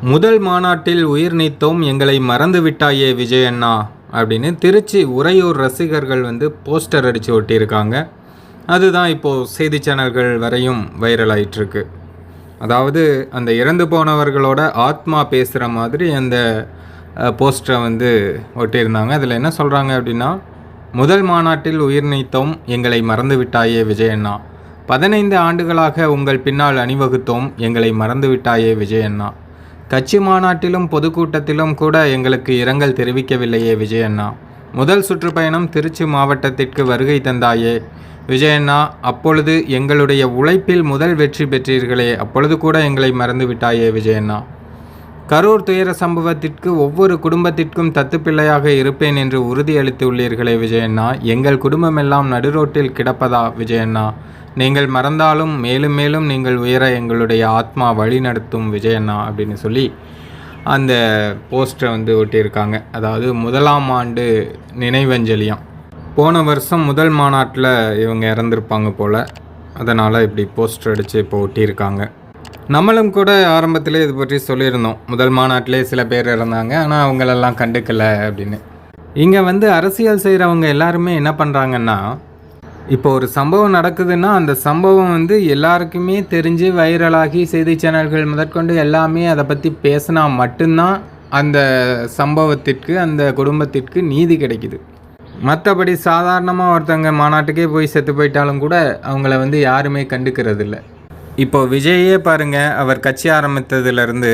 முதல் மாநாட்டில் உயிர் நீத்தோம் எங்களை மறந்து விட்டாயே விஜயண்ணா அப்படின்னு திருச்சி உறையூர் ரசிகர்கள் வந்து போஸ்டர் அடித்து ஒட்டியிருக்காங்க. அதுதான் இப்போது செய்தி சேனல்கள் வரையும் வைரல் ஆயிட்டுருக்கு. அதாவது அந்த இறந்து போனவர்களோட ஆத்மா பேசுகிற மாதிரி அந்த போஸ்டரை வந்து ஒட்டியிருந்தாங்க. அதில் என்ன சொல்கிறாங்க அப்படின்னா முதல் மாநாட்டில் உயிர் நீத்தோம் எங்களை மறந்து விட்டாயே விஜயண்ணா. பதினைந்து ஆண்டுகளாக உங்கள் பின்னால் அணிவகுத்தோம் எங்களை மறந்து விட்டாயே விஜயண்ணா. கட்சி மாநாட்டிலும் பொதுக்கூட்டத்திலும் கூட எங்களுக்கு இரங்கல் தெரிவிக்கவில்லையே விஜயண்ணா. முதல் சுற்றுப்பயணம் திருச்சி மாவட்டத்திற்கு வருகை தந்தாயே. விஜயண்ணா அப்பொழுது எங்களுடைய உழைப்பில் முதல் வெற்றி பெற்றீர்களே அப்பொழுது கூட எங்களை மறந்து விட்டாயே விஜயண்ணா. கரூர் துயர சம்பவத்திற்கு ஒவ்வொரு குடும்பத்திற்கும் தத்துப்பிள்ளையாக இருப்பேன் என்று உறுதியளித்து உள்ளீர்களே விஜயண்ணா. எங்கள் குடும்பமெல்லாம் நடுரோட்டில் கிடப்பதா விஜயண்ணா? நீங்கள் மறந்தாலும் மேலும் மேலும் நீங்கள் உயர எங்களுடைய ஆத்மா வழி நடத்தும் விஜயண்ணா அப்படின்னு சொல்லி அந்த போஸ்டரை வந்து ஒட்டியிருக்காங்க. அதாவது முதலாம் ஆண்டு நினைவஞ்சலியம். போன வருஷம் முதல் மாநாட்டில் இவங்க இறந்துருப்பாங்க போல். அதனால் இப்படி போஸ்டர் அடித்து இப்போ ஒட்டியிருக்காங்க. நம்மளும் கூட ஆரம்பத்திலே இது பற்றி சொல்லியிருந்தோம். முதல் மாநாட்டிலே சில பேர் இறந்தாங்க. ஆனால் அவங்களெல்லாம் கண்டுக்கலை அப்படின்னு. இங்கே வந்து அரசியல் செய்கிறவங்க எல்லாருமே என்ன பண்ணுறாங்கன்னா இப்போ ஒரு சம்பவம் நடக்குதுன்னா அந்த சம்பவம் வந்து எல்லாருக்குமே தெரிஞ்சு வைரலாகி செய்தி சேனல்கள் முதற்கொண்டு எல்லாமே அதை பற்றி பேசினா மட்டும்தான் அந்த சம்பவத்திற்கு அந்த குடும்பத்திற்கு நீதி கிடைக்குது. மற்றபடி சாதாரணமாக ஒருத்தங்க மாநாட்டுக்கே போய் செத்து போயிட்டாலும் கூட அவங்கள வந்து யாருமே கண்டுக்கிறது இல்லை இப்போ விஜயே பாருங்க அவர் கட்சி ஆரம்பித்ததுலேருந்து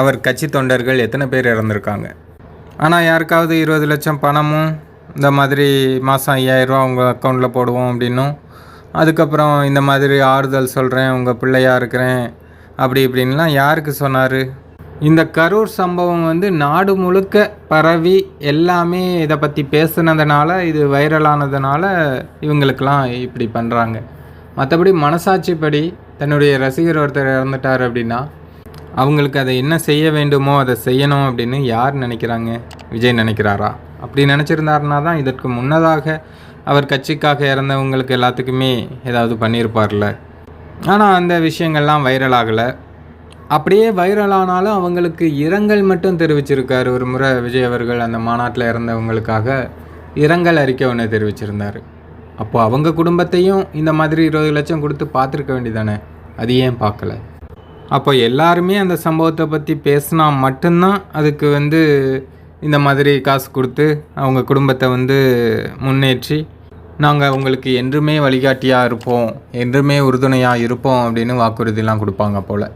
அவர் கட்சி தொண்டர்கள் எத்தனை பேர் இறந்துருக்காங்க? ஆனால் யாருக்காவது இருபது லட்சம் பணமும் இந்த மாதிரி மாதம் ஐயாயிரரூவா உங்கள் அக்கௌண்ட்டில் போடுவோம் அப்படின்னும். அதுக்கப்புறம் இந்த மாதிரி ஆறுதல் சொல்கிறேன் உங்கள் பிள்ளையாக இருக்கிறேன் அப்படி இப்படின்லாம் யாருக்கு சொன்னார்? இந்த கரூர் சம்பவம் வந்து நாடு முழுக்க பரவி எல்லாமே இதை பற்றி பேசுனதுனால இது வைரலானதுனால இவங்களுக்கெல்லாம் இப்படி பண்ணுறாங்க மற்றபடி மனசாட்சிப்படி தன்னுடைய ரசிகர் ஒருத்தர் இறந்துட்டார் அப்படின்னா அவங்களுக்கு அதை என்ன செய்ய வேண்டுமோ அதை செய்யணும் அப்படின்னு யார் நினைக்கிறாங்க? விஜய் நினைக்கிறாரா? அப்படி நினச்சிருந்தாருனா தான் இதற்கு முன்னதாக அவர் கட்சிக்காக இறந்தவங்களுக்கு எல்லாத்துக்குமே ஏதாவது பண்ணியிருப்பார்ல. ஆனால் அந்த விஷயங்கள்லாம் வைரல் ஆகலை. அப்படியே வைரல் ஆனாலும் அவங்களுக்கு இரங்கல் மட்டும் தெரிவிச்சிருக்காரு. ஒரு முறை விஜய் அவர்கள் அந்த மாநாட்டில் இறந்தவங்களுக்காக இரங்கல் அறிக்கை ஒன்று தெரிவிச்சிருந்தார். அப்போ அவங்க குடும்பத்தையும் இந்த மாதிரி இருபது லட்சம் கொடுத்து பார்த்துருக்க வேண்டியதானே அது ஏன் பார்க்கல? அப்போ எல்லாருமே அந்த சம்பவத்தை பற்றி பேசினா மட்டும்தான் அதுக்கு வந்து இந்த மாதிரி காசு கொடுத்து அவங்க குடும்பத்தை வந்து முன்னேற்றி நாங்கள் உங்களுக்கு என்றுமே வழிகாட்டியாக இருப்போம் என்றுமே உறுதுணையாக இருப்போம் அப்படின்னு வாக்குறுதிலாம் கொடுப்பாங்க போல்.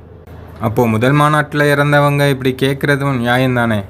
அப்போது முதல் மாநாட்டில் இறந்தவங்க இப்படி கேட்குறதும் நியாயம்தானே?